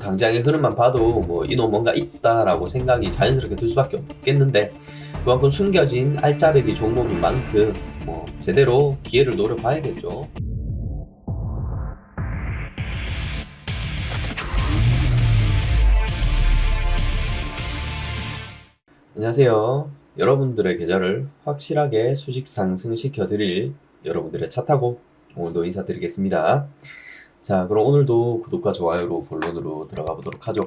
당장의 흐름만 봐도 뭐 이놈 뭔가 있다라고 생각이 자연스럽게 들 수밖에 없겠는데 그만큼 숨겨진 알짜배기 종목인 만큼 뭐 제대로 기회를 노려봐야겠죠. 안녕하세요. 여러분들의 계좌를 확실하게 수직 상승시켜 드릴 여러분들의 차 타고 오늘도 인사드리겠습니다. 자, 그럼 오늘도 구독과 좋아요로 본론으로 들어가 보도록 하죠.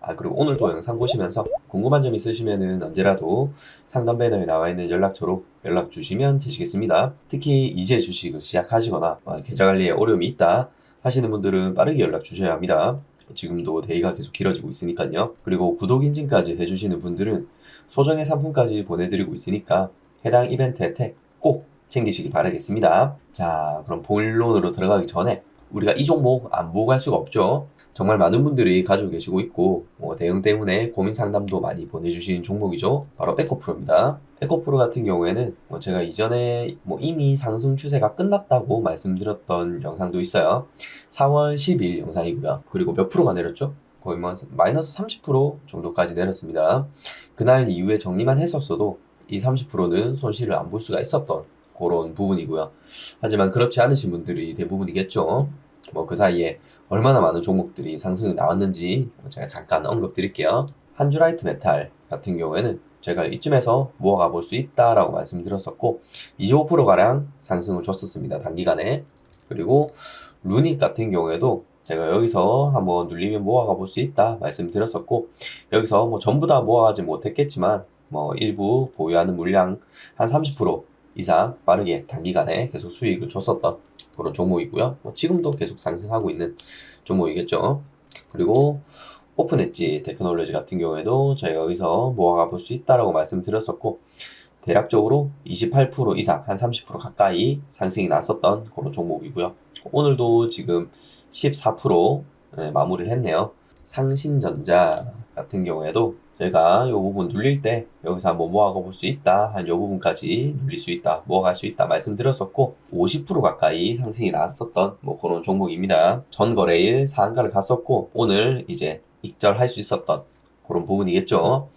아, 그리고 오늘도 영상 보시면서 궁금한 점 있으시면은 언제라도 상담 배너에 나와 있는 연락처로 연락 주시면 되시겠습니다. 특히 이제 주식을 시작하시거나 아, 계좌 관리에 어려움이 있다 하시는 분들은 빠르게 연락 주셔야 합니다. 지금도 대기가 계속 길어지고 있으니까요. 그리고 구독 인증까지 해주시는 분들은 소정의 상품까지 보내드리고 있으니까 해당 이벤트 혜택 꼭 챙기시길 바라겠습니다. 자, 그럼 본론으로 들어가기 전에 우리가 이 종목 안 보고 갈 수가 없죠. 정말 많은 분들이 가지고 계시고 있고 뭐 대응 때문에 고민 상담도 많이 보내주시는 종목이죠. 바로 에코프로입니다. 에코프로 같은 경우에는 뭐 제가 이전에 뭐 이미 상승 추세가 끝났다고 말씀드렸던 영상도 있어요. 4월 10일 영상이고요. 그리고 몇 프로가 내렸죠? 거의 뭐 마이너스 30% 정도까지 내렸습니다. 그날 이후에 정리만 했었어도 이 30%는 손실을 안 볼 수가 있었던 그런 부분이고요. 하지만 그렇지 않으신 분들이 대부분이겠죠. 뭐 그 사이에 얼마나 많은 종목들이 상승이 나왔는지 제가 잠깐 언급드릴게요. 한주라이트 메탈 같은 경우에는 제가 이쯤에서 모아가 볼 수 있다라고 말씀드렸었고 25%가량 상승을 줬었습니다. 단기간에. 그리고 루닉 같은 경우에도 제가 여기서 한번 눌리면 모아가 볼 수 있다 말씀드렸었고 여기서 뭐 전부 다 모아가지 못했겠지만 뭐 일부 보유하는 물량 한 30% 이상 빠르게 단기간에 계속 수익을 줬었던 그런 종목이고요. 뭐 지금도 계속 상승하고 있는 종목이겠죠. 그리고 오픈 엣지 테크놀로지 같은 경우에도 저희가 여기서 모아가 볼 수 있다라고 말씀드렸었고 대략적으로 28% 이상 한 30% 가까이 상승이 났었던 그런 종목이고요. 오늘도 지금 14% 네, 마무리를 했네요. 상신전자 같은 경우에도 저희가 이 부분 눌릴 때 여기서 한번 모아가 볼 수 있다 한이 부분까지 눌릴 수 있다 모아갈 수 있다 말씀드렸었고 50% 가까이 상승이 나왔었던 뭐 그런 종목입니다. 전 거래일 상한가를 갔었고 오늘 이제 익절할 수 있었던 그런 부분이겠죠.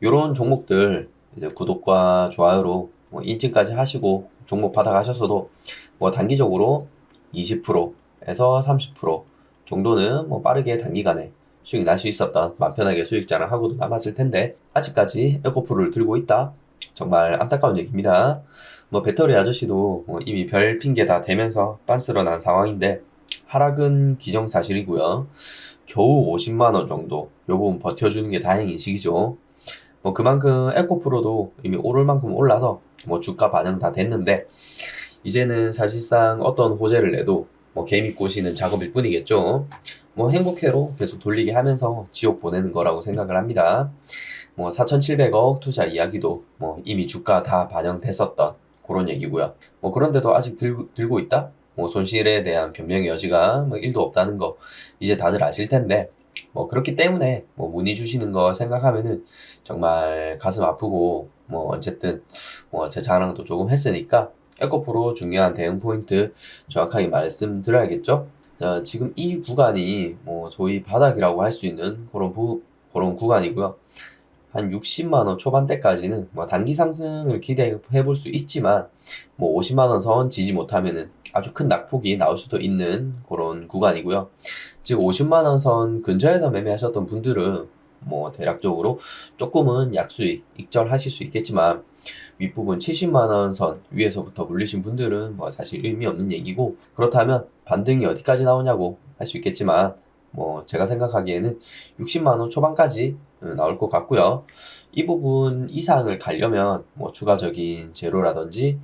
이런 종목들 이제 구독과 좋아요로 뭐 인증까지 하시고 종목 받아가셨어도 뭐 단기적으로 20%에서 30% 정도는 뭐 빠르게 단기간에 수익 날 수 있었던 맘 편하게 수익 자랑하고도 남았을 텐데 아직까지 에코프를 들고 있다. 정말 안타까운 얘기입니다. 뭐 배터리 아저씨도 뭐 이미 별 핑계 다 대면서 빤스러 난 상황인데 하락은 기정사실이고요. 겨우 50만 원 정도 요 부분 버텨주는 게 다행인 시기죠. 뭐 그만큼 에코프로도 이미 오를 만큼 올라서 뭐 주가 반영 다 됐는데 이제는 사실상 어떤 호재를 내도 뭐 개미 꼬시는 작업일 뿐이겠죠. 뭐 행복회로 계속 돌리게 하면서 지옥 보내는 거라고 생각을 합니다. 뭐 4,700억 투자 이야기도 뭐 이미 주가 다 반영됐었던 그런 얘기고요. 뭐 그런데도 아직 들, 들고 있다? 뭐 손실에 대한 변명의 여지가 뭐 1도 없다는 거 이제 다들 아실 텐데 뭐 그렇기 때문에 뭐 문의 주시는 거 생각하면은 정말 가슴 아프고 뭐 어쨌든 뭐 제 자랑도 조금 했으니까 에코프로 중요한 대응 포인트 정확하게 말씀드려야겠죠? 자, 지금 이 구간이 뭐 소위 바닥이라고 할 수 있는 그런 부, 그런 구간이고요. 한 60만 원 초반대까지는 뭐 단기 상승을 기대해 볼 수 있지만 뭐 50만 원 선 지지 못하면은 아주 큰 낙폭이 나올 수도 있는 그런 구간이고요. 즉 50만 원 선 근처에서 매매하셨던 분들은 뭐 대략적으로 조금은 약수익 익절하실 수 있겠지만 윗부분 70만 원 선 위에서부터 물리신 분들은 뭐 사실 의미 없는 얘기고 그렇다면 반등이 어디까지 나오냐고 할 수 있겠지만 뭐 제가 생각하기에는 60만 원 초반까지 나올 것 같고요. 이 부분 이상을 가려면 뭐 추가적인 재료라든지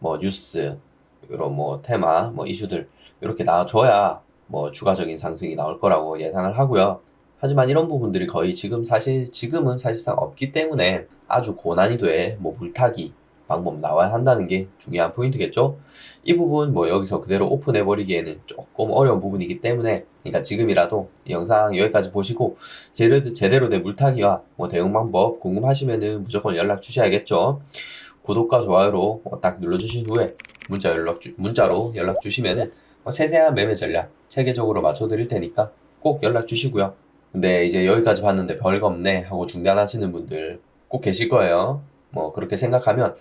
뭐 뉴스 이런 뭐 테마 뭐 이슈들 이렇게 나와줘야 뭐 추가적인 상승이 나올 거라고 예상을 하고요. 하지만 이런 부분들이 거의 지금 사실 지금은 사실상 없기 때문에 아주 고난이도의 뭐 물타기 방법 나와야 한다는 게 중요한 포인트겠죠. 이 부분 뭐 여기서 그대로 오픈해 버리기에는 조금 어려운 부분이기 때문에 그러니까 지금이라도 영상 여기까지 보시고 제대로, 제대로 된 물타기와 뭐 대응 방법 궁금하시면은 무조건 연락 주셔야겠죠. 구독과 좋아요로 딱 눌러주신 후에 문자 연락 주, 문자로 연락 주시면은 뭐 세세한 매매 전략 체계적으로 맞춰 드릴 테니까 꼭 연락 주시고요. 근데 이제 여기까지 봤는데 별거 없네 하고 중단하시는 분들 꼭 계실 거예요. 뭐 그렇게 생각하면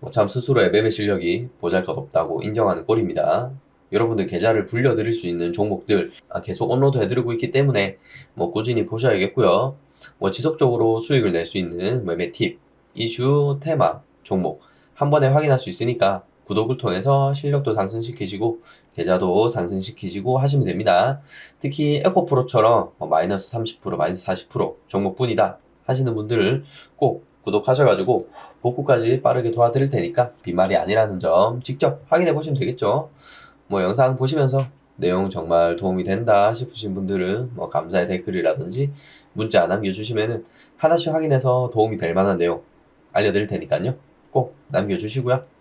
뭐 참 스스로의 매매 실력이 보잘것없다고 인정하는 꼴입니다. 여러분들 계좌를 불려드릴 수 있는 종목들 아, 계속 업로드 해드리고 있기 때문에 뭐 꾸준히 보셔야겠고요. 뭐 지속적으로 수익을 낼 수 있는 매매 팁, 이슈, 테마, 종목 한 번에 확인할 수 있으니까 구독을 통해서 실력도 상승시키시고 계좌도 상승시키시고 하시면 됩니다. 특히 에코프로처럼 뭐 마이너스 30% 마이너스 40% 종목뿐이다 하시는 분들을 꼭 구독하셔가지고 복구까지 빠르게 도와드릴 테니까 빈말이 아니라는 점 직접 확인해 보시면 되겠죠. 뭐 영상 보시면서 내용 정말 도움이 된다 싶으신 분들은 뭐 감사의 댓글이라든지 문자 남겨주시면은 하나씩 확인해서 도움이 될 만한 내용 알려드릴 테니까요. 꼭 남겨주시고요.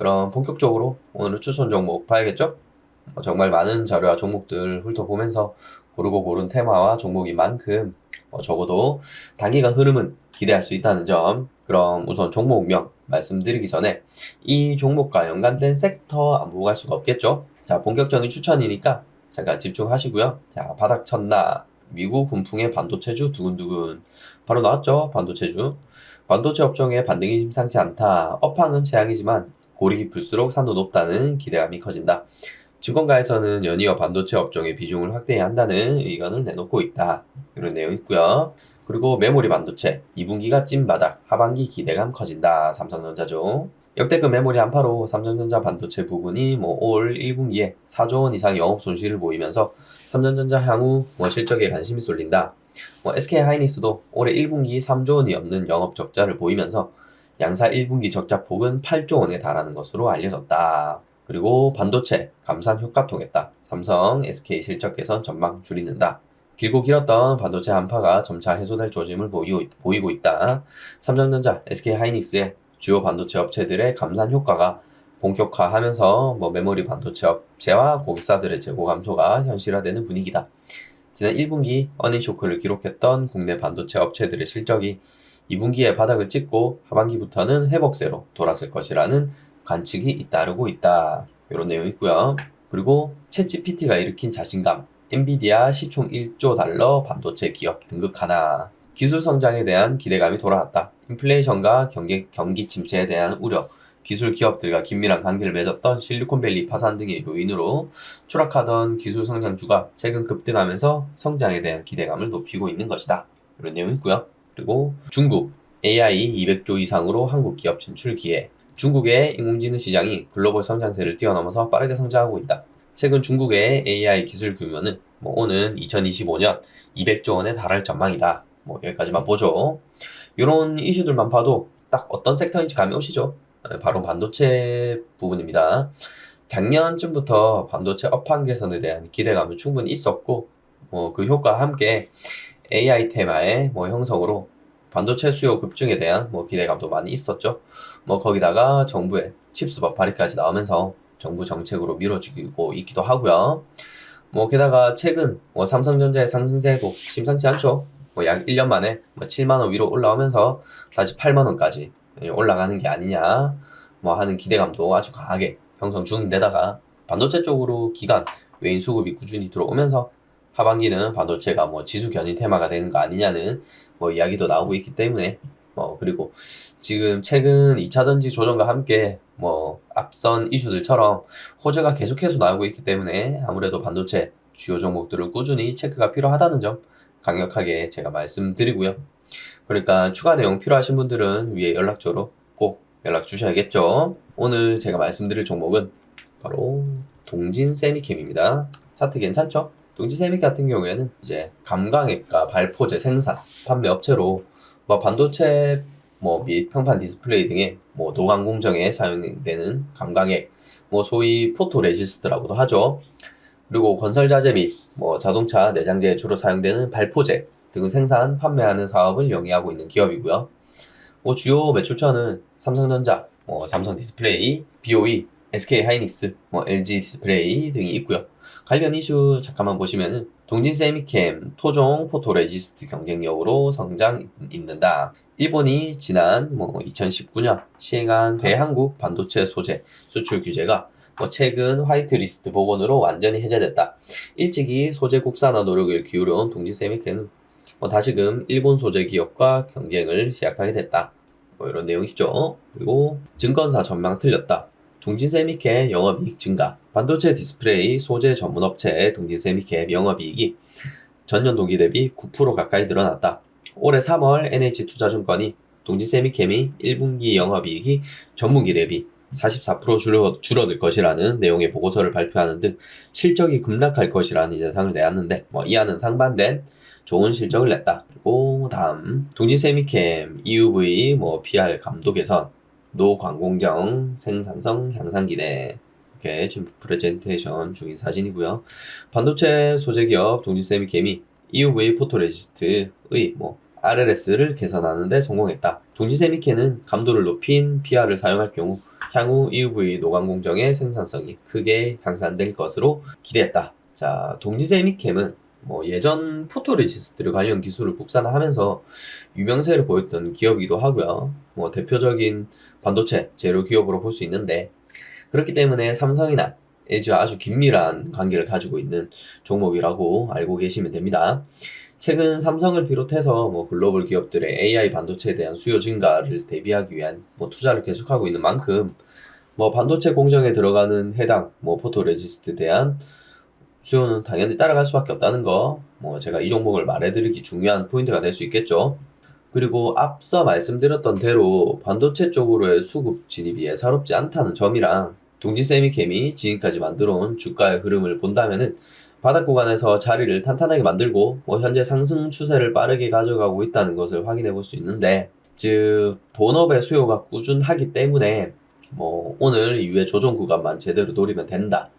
그럼 본격적으로 오늘 추천 종목 봐야겠죠? 뭐 정말 많은 자료와 종목들 훑어보면서 고르고 고른 테마와 종목인 만큼 어, 적어도 단기간 흐름은 기대할 수 있다는 점. 그럼 우선 종목명 말씀드리기 전에 이 종목과 연관된 섹터 안 보고 갈 수가 없겠죠? 자, 본격적인 추천이니까 잠깐 집중하시고요. 자, 바닥 쳤나 미국 군풍의 반도체주 두근두근 바로 나왔죠? 반도체주. 반도체 업종의 반등이 심상치 않다. 업황은 재앙이지만 골이 깊을수록 산도 높다는 기대감이 커진다. 증권가에서는 연이어 반도체 업종의 비중을 확대해야 한다는 의견을 내놓고 있다. 이런 내용 있고요. 그리고 메모리 반도체 2분기가 찐바닥 하반기 기대감 커진다. 삼성전자죠. 역대급 메모리 한파로 삼성전자 반도체 부분이 뭐 올 1분기에 4조 원 이상 영업 손실을 보이면서 삼성전자 향후 뭐 실적에 관심이 쏠린다. 뭐 SK 하이닉스도 올해 1분기 3조 원이 없는 영업 적자를 보이면서 양사 1분기 적자 폭은 8조 원에 달하는 것으로 알려졌다. 그리고 반도체 감산 효과 통했다. 삼성, SK 실적 개선 전망 줄이는다. 길고 길었던 반도체 한파가 점차 해소될 조짐을 보이고, 있- 보이고 있다. 삼성전자, SK 하이닉스의 주요 반도체 업체들의 감산 효과가 본격화하면서 뭐 메모리 반도체 업체와 고객사들의 재고 감소가 현실화되는 분위기다. 지난 1분기 어닝 쇼크를 기록했던 국내 반도체 업체들의 실적이 2분기에 바닥을 찍고 하반기부터는 회복세로 돌았을 것이라는 관측이 잇따르고 있다. 이런 내용 있고요. 그리고 챗GPT가 일으킨 자신감, 엔비디아 시총 1조 달러 반도체 기업 등극 하나. 기술 성장에 대한 기대감이 돌아왔다. 인플레이션과 경기, 경기 침체에 대한 우려, 기술 기업들과 긴밀한 관계를 맺었던 실리콘밸리 파산 등의 요인으로 추락하던 기술 성장주가 최근 급등하면서 성장에 대한 기대감을 높이고 있는 것이다. 이런 내용 있고요. 그리고 중국 AI 200조 이상으로 한국 기업 진출 기회. 중국의 인공지능 시장이 글로벌 성장세를 뛰어넘어서 빠르게 성장하고 있다. 최근 중국의 AI 기술 규모는 뭐 오는 2025년 200조 원에 달할 전망이다. 뭐 여기까지만 보죠. 이런 이슈들만 봐도 딱 어떤 섹터인지 감이 오시죠? 네, 바로 반도체 부분입니다. 작년쯤부터 반도체 업황 개선에 대한 기대감은 충분히 있었고, 뭐 그 효과와 함께 AI 테마의 뭐 형성으로 반도체 수요 급증에 대한 뭐 기대감도 많이 있었죠. 뭐 거기다가 정부의 칩스법 발의까지 나오면서 정부 정책으로 밀어주고 있기도 하고요. 뭐 게다가 최근 뭐 삼성전자의 상승세도 심상치 않죠. 뭐 약 1년 만에 뭐 7만 원 위로 올라오면서 다시 8만 원까지 올라가는 게 아니냐 뭐 하는 기대감도 아주 강하게 형성 중인데다가 반도체 쪽으로 기간 외인 수급이 꾸준히 들어오면서 하반기는 반도체가 뭐 지수 견인 테마가 되는 거 아니냐는 뭐 이야기도 나오고 있기 때문에 뭐 그리고 지금 최근 2차 전지 조정과 함께 뭐 앞선 이슈들처럼 호재가 계속해서 나오고 있기 때문에 아무래도 반도체 주요 종목들을 꾸준히 체크가 필요하다는 점 강력하게 제가 말씀드리고요. 그러니까 추가 내용 필요하신 분들은 위에 연락처로 꼭 연락 주셔야겠죠. 오늘 제가 말씀드릴 종목은 바로 동진 세미캠입니다. 차트 괜찮죠? 동진 세미 같은 경우에는 이제 감광액과 발포제 생산, 판매 업체로 뭐 반도체 뭐및 평판 디스플레이 등의 뭐 노광 공정에 사용되는 감광액, 뭐 소위 포토레지스트라고도 하죠. 그리고 건설 자재 및 뭐 자동차 내장재에 주로 사용되는 발포제 등을 생산, 판매하는 사업을 영위하고 있는 기업이고요. 뭐 주요 매출처는 삼성전자, 뭐 삼성 디스플레이, BOE, SK 하이닉스, 뭐 LG 디스플레이 등이 있고요. 관련 이슈 잠깐만 보시면은 동진 세미캠 토종 포토레지스트 경쟁력으로 성장 있는다. 일본이 지난 뭐 2019년 시행한 대한국 반도체 소재 수출 규제가 뭐 최근 화이트리스트 복원으로 완전히 해제됐다. 일찍이 소재 국산화 노력을 기울여온 동진 세미캠은 뭐 다시금 일본 소재 기업과 경쟁을 시작하게 됐다. 뭐 이런 내용 있죠. 그리고 증권사 전망 틀렸다. 동진세미캡 영업이익 증가. 반도체 디스플레이 소재 전문 업체 동진세미캡 영업이익이 전년 동기 대비 9% 가까이 늘어났다. 올해 3월 NH투자증권이 동진세미캠이 1분기 영업이익이 전분기 대비 44% 줄어, 줄어들 것이라는 내용의 보고서를 발표하는 등 실적이 급락할 것이라는 예상을 내왔는데 뭐 이하는 상반된 좋은 실적을 냈다. 그리고 다음 동진세미캠 EUV 뭐 PR 감도 개선 노광공정 생산성 향상 기대 이렇게 지금 프레젠테이션 중인 사진이고요. 반도체 소재 기업 동진세미캠이 EUV 포토레지스트의 뭐 RLS를 개선하는데 성공했다. 동지세미케는 감도를 높인 PR을 사용할 경우 향후 EUV 노광 공정의 생산성이 크게 향상될 것으로 기대했다. 자, 동지세미캠은 뭐 예전 포토레지스트 관련 기술을 국산화하면서 유명세를 보였던 기업이기도 하고요. 뭐 대표적인 반도체 재료 기업으로 볼 수 있는데 그렇기 때문에 삼성이나 LG와 아주 긴밀한 관계를 가지고 있는 종목이라고 알고 계시면 됩니다. 최근 삼성을 비롯해서 뭐 글로벌 기업들의 AI 반도체에 대한 수요 증가를 대비하기 위한 뭐 투자를 계속하고 있는 만큼 뭐 반도체 공정에 들어가는 해당 뭐 포토레지스트에 대한 수요는 당연히 따라갈 수밖에 없다는 거, 뭐 제가 이 종목을 말해드리기 중요한 포인트가 될 수 있겠죠. 그리고 앞서 말씀드렸던 대로 반도체 쪽으로의 수급 진입이 예사롭지 않다는 점이랑 동지세미캠이 지금까지 만들어온 주가의 흐름을 본다면은 바닥 구간에서 자리를 탄탄하게 만들고 뭐 현재 상승 추세를 빠르게 가져가고 있다는 것을 확인해 볼 수 있는데 즉 본업의 수요가 꾸준하기 때문에 뭐 오늘 이후에 조정 구간만 제대로 노리면 된다.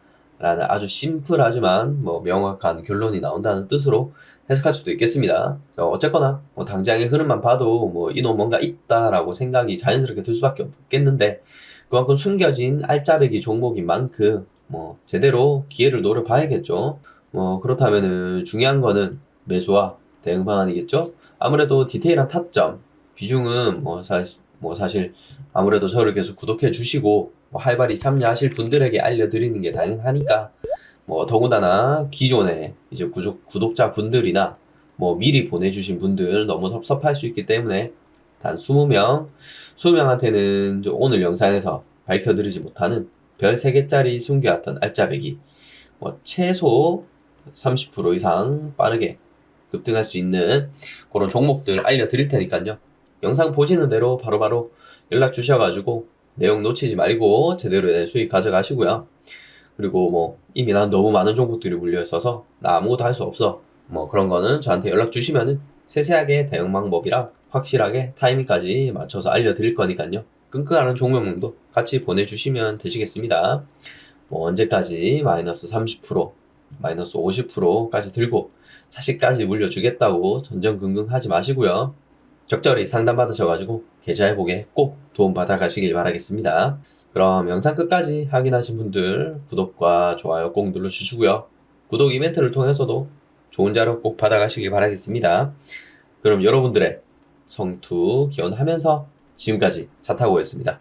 라는 아주 심플하지만 뭐 명확한 결론이 나온다는 뜻으로 해석할 수도 있겠습니다. 어쨌거나 뭐 당장의 흐름만 봐도 뭐 이놈 뭔가 있다라고 생각이 자연스럽게 들 수밖에 없겠는데 그만큼 숨겨진 알짜배기 종목인 만큼 뭐 제대로 기회를 노려봐야겠죠. 뭐 그렇다면은 중요한 거는 매수와 대응 방안이겠죠. 아무래도 디테일한 타점 비중은 뭐 사실 뭐 사실 아무래도 저를 계속 구독해 주시고 뭐 활발히 참여하실 분들에게 알려드리는 게 당연하니까 뭐 더군다나 기존에 이제 구독, 구독자 분들이나 뭐 미리 보내주신 분들 너무 섭섭할 수 있기 때문에 단 20명, 20명한테는 오늘 영상에서 밝혀드리지 못하는 별 3개짜리 숨겨왔던 알짜배기 뭐 최소 30% 이상 빠르게 급등할 수 있는 그런 종목들 알려드릴 테니까요. 영상 보시는 대로 바로바로 연락 주셔가지고 내용 놓치지 말고 제대로 된 수익 가져가시고요. 그리고 뭐 이미 난 너무 많은 종목들이 물려 있어서 나 아무것도 할 수 없어. 뭐 그런 거는 저한테 연락 주시면은 세세하게 대응 방법이랑 확실하게 타이밍까지 맞춰서 알려드릴 거니까요. 끈끈하는 종목명도 같이 보내주시면 되시겠습니다. 뭐 언제까지 마이너스 30%, 마이너스 50%까지 들고 차식까지 물려주겠다고 전전긍긍 하지 마시고요. 적절히 상담받으셔가지고 계좌 회복에 꼭 도움 받아 가시길 바라겠습니다. 그럼 영상 끝까지 확인하신 분들 구독과 좋아요 꼭 눌러주시고요. 구독 이벤트를 통해서도 좋은 자료 꼭 받아가시길 바라겠습니다. 그럼 여러분들의 성투 기원하면서 지금까지 차 타고 오였습니다.